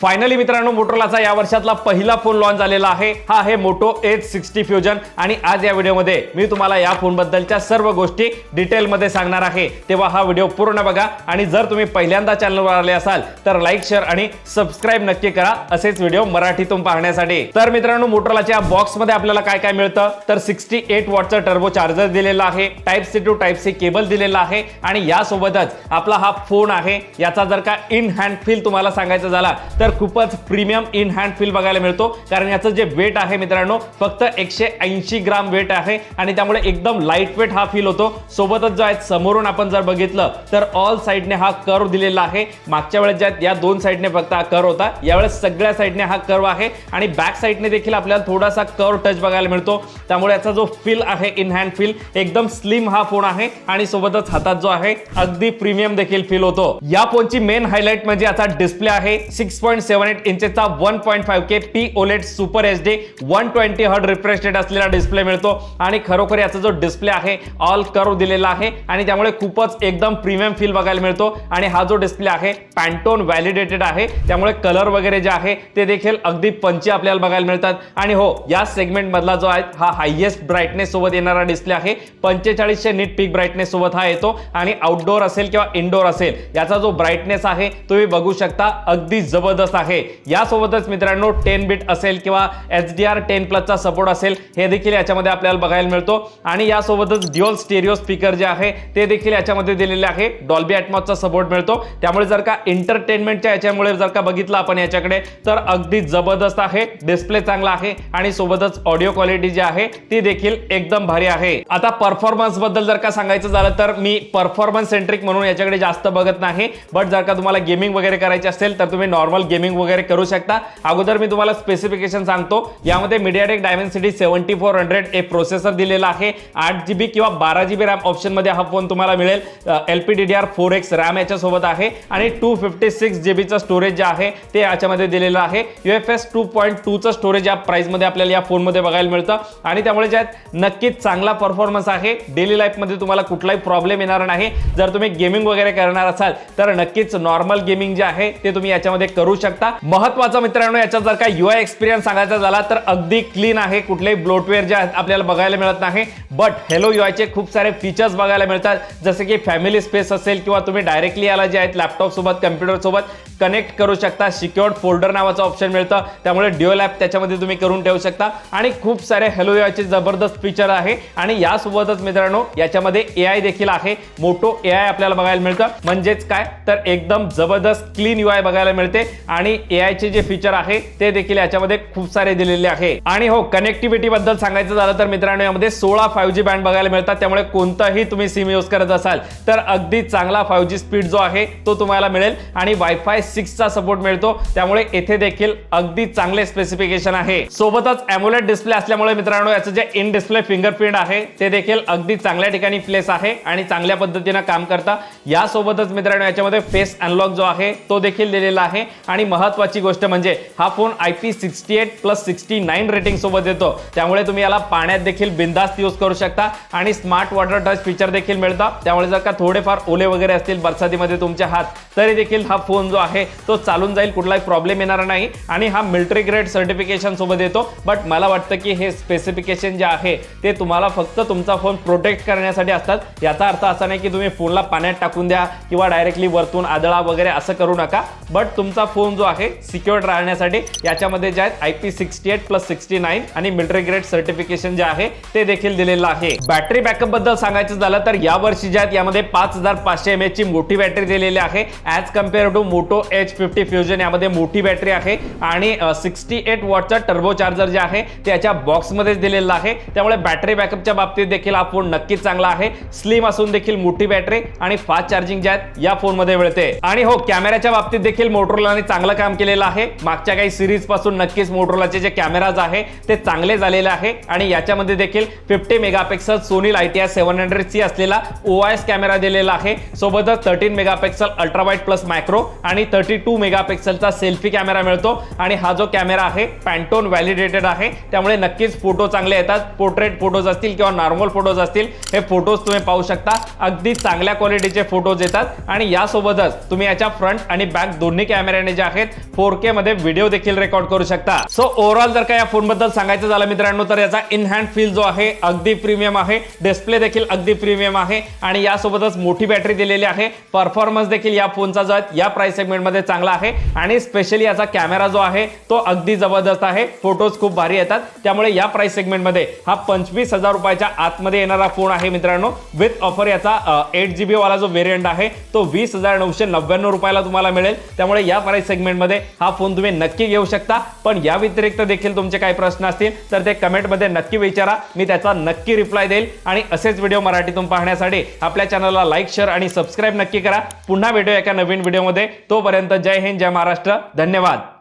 Finally मित्रांनो मोटोलाचा या वर्षातला पहिला फोन लॉन्च झालेला आहे. हा आहे मोटो एच सिक्स्टी फ्युजन आणि आज या व्हिडिओमध्ये मी तुम्हाला या फोनबद्दलच्या सर्व गोष्टी डिटेलमध्ये सांगणार आहे. तेव्हा हा व्हिडिओ पूर्ण बघा. आणि जर तुम्ही पहिल्यांदा चॅनलवर आले असाल तर लाईक शेअर आणि सबस्क्राईब नक्की करा. असेच व्हिडिओ मराठीतून पाहण्यासाठी. तर मित्रांनो मोटोलाच्या बॉक्समध्ये आपल्याला काय काय मिळतं? तर सिक्स्टी एट वॉटचं टर्बो चार्जर दिलेला आहे. Type C to type C cable दिलेला आहे. आणि यासोबतच आपला हा फोन आहे. याचा जर का इन हँड फील तुम्हाला सांगायचं झाला तर तर खूपच प्रीमियम इन हँड फील बघायला मिळतो. कारण याचं जे वेट आहे मित्रांनो फक्त एकशे ऐंशी ग्राम वेट आहे. आणि त्यामुळे एकदम लाइट वेट हा फील होतो. सोबतच जो आहे समोरून आपण जर बघितलं तर ऑल साईडने हा कर्व दिलेला आहे. मागच्या वेळेस ज्या या दोन साईडने फक्त हा कर्व होता. यावेळेस सगळ्या साईडने हा कर्व आहे. आणि बॅक साईडने देखील आपल्याला थोडासा कर्व टच बघायला मिळतो. त्यामुळे याचा जो फील आहे इन हँड फील एकदम स्लिम हा फोन आहे. आणि सोबतच हातात जो आहे अगदी प्रीमियम देखील फील होतो. या फोनची मेन हायलाइट म्हणजे याचा डिस्प्ले आहे. Six point seven eight इंचेसचा one point five K P OLED super H D one twenty hertz refresh rate असलेला डिस्प्ले मिळतो. आणि खरोखर याचा जो डिस्प्ले आहे ऑल कर्व दिलेला आहे. आणि त्यामुळे खूपच एकदम प्रीमियम फील बघायला मिळतो. आणि हा जो डिस्प्ले आहे पॅन्टोन व्हॅलिडेटेड आहे. त्यामुळे कलर वगैरे जे आहे ते देखील अगदी पंची आपल्याला बघायला मिळतात. आणि हो या सेगमेंट मधला जो आहे हा हायएस्ट ब्राईटनेस सोबत येणारा डिस्प्ले आहे. पंचेचाळीसशे नीट पीक ब्राईटनेस सोबत हा येतो. आणि आउटडोअर असेल किंवा इनडोअर असेल याचा जो ब्राईटनेस आहे तुम्ही बघू शकता. अगदी जबरदस्त आहे. यासोबतच मित्रांनो टेन बिट असेल किंवा एच डी आर टेन प्लसचा सपोर्ट असेल हे देखील याच्यामध्ये आपल्याला बघायला मिळतो. आणि यासोबतच ड्युअल स्टेरिओ स्पीकर जे आहे ते देखील याच्यामध्ये दिलेले आहे. डॉल्बी ॲटमॉसचा सपोर्ट मिळतो. त्यामुळे जर का एंटरटेनमेंटच्या याच्यामुळे जर का बघितलं आपण याच्याकडे तर अगदी जबरदस्त आहे. डिस्प्ले चांगला आहे आणि सोबतच ऑडिओ क्वालिटी जी आहे ती देखील एकदम भारी आहे. आता परफॉर्मन्सबद्दल जर का सांगायचं झालं तर मी परफॉर्मन्स सेंट्रिक म्हणून याच्याकडे जास्त बघत नाही. बट जर का तुम्हाला गेमिंग वगैरे करायची असेल तर तुम्ही नॉर्मल गेम गेमिंग वगैरे करू शकता. अगोदर मी तुम्हाला स्पेसिफिकेशन सांगतो. यामध्ये MediaTek Dimensity seventy four hundred A processor दिलेला आहे. आठ जीबी किंवा बारा जीबी रॅम ऑप्शनमध्ये हा फोन तुम्हाला मिळेल. L P D D R four X RAM याच्यासोबत आहे. आणि टू फिफ्टी सिक्स जीबीचं स्टोरेज जे आहे ते याच्यामध्ये दिलेलं आहे. U F S two point टूचं storage या प्राइसमध्ये आपल्याला या फोनमध्ये बघायला मिळतं. आणि त्यामुळे ज्यात नक्कीच चांगला परफॉर्मन्स आहे. डेली लाईफमध्ये तुम्हाला कुठलाही प्रॉब्लेम येणार नाही. जर तुम्ही गेमिंग वगैरे करणार असाल तर नक्कीच नॉर्मल गेमिंग जे आहे ते तुम्ही याच्यामध्ये करू शकता. महत्वाचं मित्रांनो याचा जर का युआय एक्सपिरियन्स सांगायचा झाला तर अगदी क्लीन आहे. कुठलेही ब्लोटवेअर जे आहेत आपल्याला बघायला मिळत नाही. बट हेलो चे खूप सारे फीचर्स बघायला मिळतात. जसे की फॅमिली स्पेस असेल किंवा तुम्ही डायरेक्टली याला जे आहेत लॅपटॉप सोबत कम्प्युटर सोबत कनेक्ट करू शकता. सिक्युअर्ड फोल्डर नावाचं ऑप्शन मिळतं. त्यामुळे ड्युअल ॲप त्याच्यामध्ये तुम्ही करून ठेवू शकता. आणि खूप सारे हेलो चे जबरदस्त फीचर आहे. आणि यासोबतच मित्रांनो याच्यामध्ये ए आय देखील आहे. मोठो ए आय आपल्याला बघायला मिळतं. म्हणजेच काय? तर एकदम जबरदस्त क्लीन यू आय बघायला मिळते. आणि ए आयचे जे फीचर आहे ते देखील याच्यामध्ये खूप सारे दिलेले आहे. आणि हो कनेक्टिव्हिटी बद्दल सांगायचं झालं तर मित्रांनो यामध्ये सोळा फायव्ह जी बँड बघायला मिळतात. त्यामुळे कोणताही तुम्ही सिम यूज करत असाल तर अगदी चांगला फायव्ह जी स्पीड जो आहे तो तुम्हाला मिळेल. आणि वायफाय सिक्सचा सपोर्ट मिळतो. त्यामुळे येथे देखील अगदी चांगले स्पेसिफिकेशन आहे. सोबतच अॅम्युलेट डिस्प्ले असल्यामुळे मित्रांनो याचं जे इन डिस्प्ले फिंगरप्रिंट आहे ते देखील अगदी चांगल्या ठिकाणी प्लेस आहे आणि चांगल्या पद्धतीनं काम करता. यासोबतच मित्रांनो याच्यामध्ये फेस अनलॉक जो आहे तो देखील दिलेला आहे. आणि महत्वाची गोष्ट म्हणजे हा phone I P sixty eight plus sixty nine rating सोबत येतो. त्यामुळे तुम्ही याला पाण्यात देखील बिंदास्त यूज करू शकता आणि स्मार्ट वॉटर टच फीचर देखील मिळतात त्यामुळे जर का थोडेफार ओले वगैरे असतील बरसातीमध्ये तुमच्या हात तरी देखील हा फोन जो आहे तो चालून जाईल कुठलाही प्रॉब्लेम येणार नाही आणि हा मिल्ट्री ग्रेड सर्टिफिकेशन सोबत येतो. बट मला वाटतं की हे स्पेसिफिकेशन जे आहे ते तुम्हाला फक्त तुमचा फोन प्रोटेक्ट करण्यासाठी असतात. याचा अर्थ असा नाही की तुम्ही फोनला पाण्यात टाकून द्या किंवा डायरेक्टली वरतून आदळा वगैरे असं करू नका. बट तुमचा फोन जो आहे सिक्युअर्ड राहण्यासाठी याच्यामध्ये जे आहेत I P sixty eight plus sixty nine आणि मिलिटरी ग्रेड सर्टिफिकेशन जे आहे ते देखील दिलेलं आहे. बॅटरी बॅकअपबद्दल सांगायचं झालं तर या वर्षी जे आहेत यामध्ये पाच हजार पाचशे एम ची मोठी बॅटरी दिलेली आहे. As compare to Moto H fifty fusion यामध्ये मोठी बॅटरी आहे. आणि सिक्स्टी एट वॉटचा टर्बो चार्जर जे आहे ते याच्या बॉक्समध्येच दिलेलं आहे. त्यामुळे बॅटरी बॅकअपच्या बाबतीत देखील हा फोन नक्कीच चांगला आहे. स्लिम असून देखील मोठी बॅटरी आणि फास्ट चार्जिंग जे आहेत या फोनमध्ये मिळते. आणि हो कॅमेऱ्याच्या बाबतीत देखील मोटरोलाने चांगलं काम केलेलं आहे. मागच्या काही सिरीजपासून नक्कीच मोटरोलाचे जे कॅमेराज आहे ते चांगले झालेले आहे. आणि याच्यामध्ये देखील fifty megapixel Sony Lytia seven hundred C असलेला ओ आय एस कॅमेरा दिलेला आहे. सोबतच thirteen megapixel ultra wide plus micro आणि थर्टी टू मेगापिक्सलचा सेल्फी कॅमेरा मिळतो. आणि हा जो कॅमेरा आहे पॅन्टोन व्हॅलिडेटेड आहे. त्यामुळे नक्कीच फोटो चांगले येतात. पोर्ट्रेट फोटोज असतील किंवा नॉर्मल फोटोज असतील हे फोटोज तुम्ही पाहू शकता. अगदी चांगल्या क्वालिटीचे फोटोज येतात. आणि यासोबतच तुम्ही याच्या फ्रंट आणि बॅक दोन्ही कॅमेऱ्याने जे आहेत. फोर के मध्ये व्हिडिओ देखील रेकॉर्ड करू शकता. सो ओव्हरऑल जर का या फोनबद्दल सांगायचं झालं मित्रांनो तर याचा इन हँड फील जो आहे अगदी प्रीमियम आहे. डिस्प्ले देखील अगदी प्रीमियम आहे. आणि यासोबतच मोठी बॅटरी दिलेली आहे. परफॉर्मन्स देखील या फोनचा जो आहे या प्राइस सेगमेंटमध्ये चांगला आहे. आणि स्पेशली याचा कॅमेरा जो आहे तो अगदी जबरदस्त आहे. फोटोज खूप भारी येतात. त्यामुळे या प्राइस सेगमेंटमध्ये हा पंचवीस हजार रुपयाच्या आतमध्ये येणारा फोन आहे मित्रांनो. विथ ऑफर याचा एट जी बी वाला जो व्हेरियंट आहे तो वीस हजार नऊशे नव्याण्णव रुपयाला तुम्हाला मिळेल. त्यामुळे या प्राइस सेगमेंटमध्ये हा फोन तुम्ही नक्की घेऊ शकता. पण या व्यतिरिक्त देखील तुमचे काही प्रश्न असतील तर ते कमेंटमध्ये नक्की विचारा. मी त्याचा नक्की रिप्लाय देईल. आणि असेच व्हिडिओ मराठीतून पाहण्यासाठी आपल्या चॅनलला लाईक शेअर आणि सबस्क्राईब नक्की करा. पुन्हा भेटूया एका नवीन व्हिडिओमध्ये तोपर्यंत जय हिंद जय महाराष्ट्र. धन्यवाद.